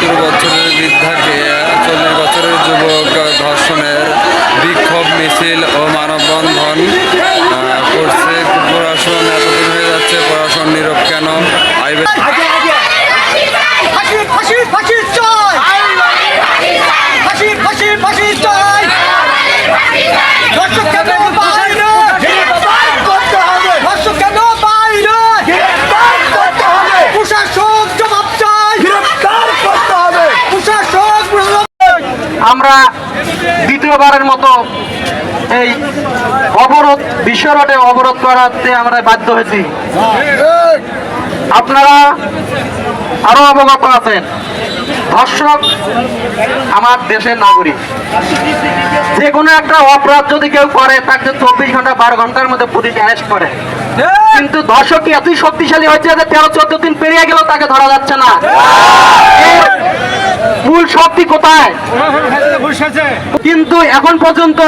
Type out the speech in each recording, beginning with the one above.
সত্তর বছরের বৃদ্ধাকে চল্লিশ বছরের যুবক ধর্ষণের বিক্ষোভ মিছিল ও মানববন্ধন করছে। প্রশাসন এতদিন হয়ে যাচ্ছে, প্রশাসন নীরব কেন? আইবে দ্বিতীয়বারের মতো এই অবরোধ বিশ্ব অবরোধ করাতে আমরা বাধ্য হয়েছি। আপনারা আরও অবগত আছেন। ধর্ষক আমার দেশের নাগরিক। যে কোনো একটা অপরাধ যদি কেউ করে, তাকে চব্বিশ ঘণ্টা বারো ঘণ্টার মধ্যে পুলিশ অ্যারেস্ট করে। কিন্তু ধর্ষক কি এতই শক্তিশালী হয়েছে যে তেরো, চোদ্দ দিন পেরিয়ে গেলেও তাকে ধরা যাচ্ছে না? মূল শক্তি কোথায়? কিন্তু এখন পর্যন্ত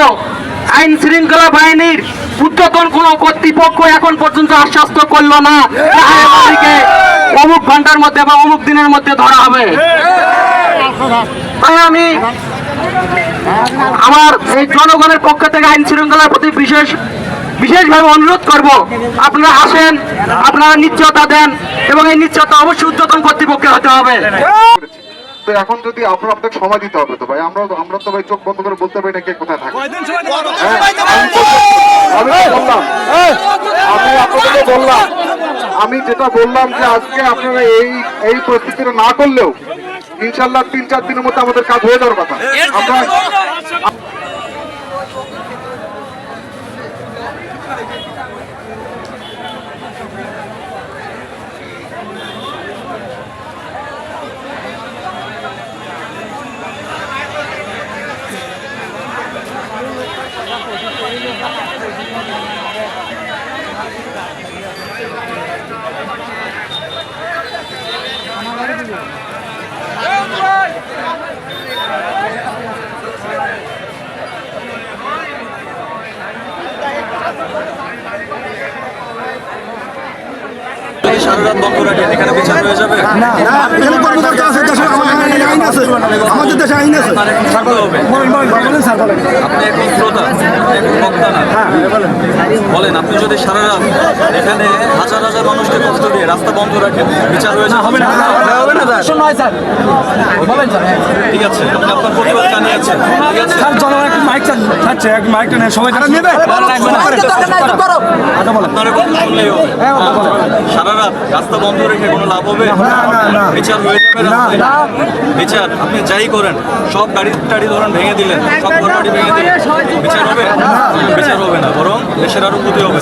আইন শৃঙ্খলা বাহিনীর উদ্যতন কোন কর্তৃপক্ষ এখন পর্যন্ত আশ্বস্ত করল না অমুক ঘণ্টার মধ্যে বা অমুক দিনের মধ্যে ধরা হবে। তাই আমি আমার এই জনগণের পক্ষ থেকে আইন শৃঙ্খলার প্রতি বিশেষ বিশেষভাবে অনুরোধ করব, আপনারা আসেন, আপনারা নিশ্চয়তা দেন এবং এই নিশ্চয়তা অবশ্যই উদ্যতন কর্তৃপক্ষের হতে হবে। তো এখন যদি আপনার আপনাকে সময় দিতে হবে তো ভাই আমরা আমরা তো ভাই চোখ বন্ধ করে বলতে পারি না কে কোথায় থাকে। হ্যাঁ, আমি বললাম। আমি আপনাদেরকে বললাম। আমি যেটা বললাম যে আজকে আপনারা এই এই পরিস্থিতিটা না করলেও ইনশাল্লাহ তিন চার দিনের মধ্যে আমাদের কাজ হয়ে যাওয়ার কথা। আমরা সারা রাত বন্ধ রাখেন এখানে বিচার হয়ে যাবে এখানে কর্মকর্তা আছে দেশে আইন আছে আমাদের দেশে আইন আছে আপনার এখন থাকতে হবে বলেন আপনি এখন শ্রোতা বক্তা না বলেন আপনি যদি সারা রাত এখানে হাজার হাজার মানুষকে কষ্ট দিয়ে রাস্তা বন্ধ রাখেন বিচার হয়ে যাবে হবে না হবে না ঠিক আছে আপনি আপনার প্রতিবাদ জানিয়েছেন ঠিক আছে জনগণ একটু মাইক চাচ্ছে এক মাইকটা নেই সবাই নেবে আপনারা কথা সারা রাত রাস্তা বন্ধ রেখে কোনো লাভ হবে? বিচার হয়ে যাবে। বিচার আপনি যাই করেন সব গাড়ি টাড়ি ধরেন ভেঙে দিলেন সব ঘর বাড়ি ভেঙে দিলেন। বিচার হবে? বিচার হবে না বরং দেশের আরও ক্ষতি হবে।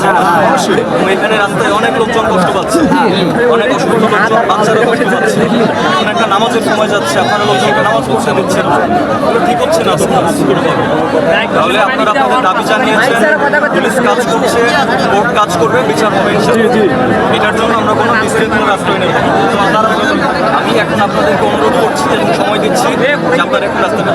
এবং এখানে রাস্তায় অনেক লোকজন কষ্ট পাচ্ছে। অনেক অসুস্থ লোকজন বাচ্চারা কষ্ট পাচ্ছে। এখন একটা নামাজের সময় যাচ্ছে আপনারা লোকজনকে নামাজ পড়তে দিচ্ছেন ঠিক হচ্ছে না তাহলে আপনারা আপনাদের দাবি জানিয়েছেন পুলিশ কাজ করছে কোর্ট কাজ করবে বিচার হবে এটার জন্য আমরা কোনো বিস্তৃত রাস্তায় নেই আমি এখন আপনাদেরকে অনুরোধ করছি এবং সময় দিচ্ছি যে আপনারা একটু রাস্তাটা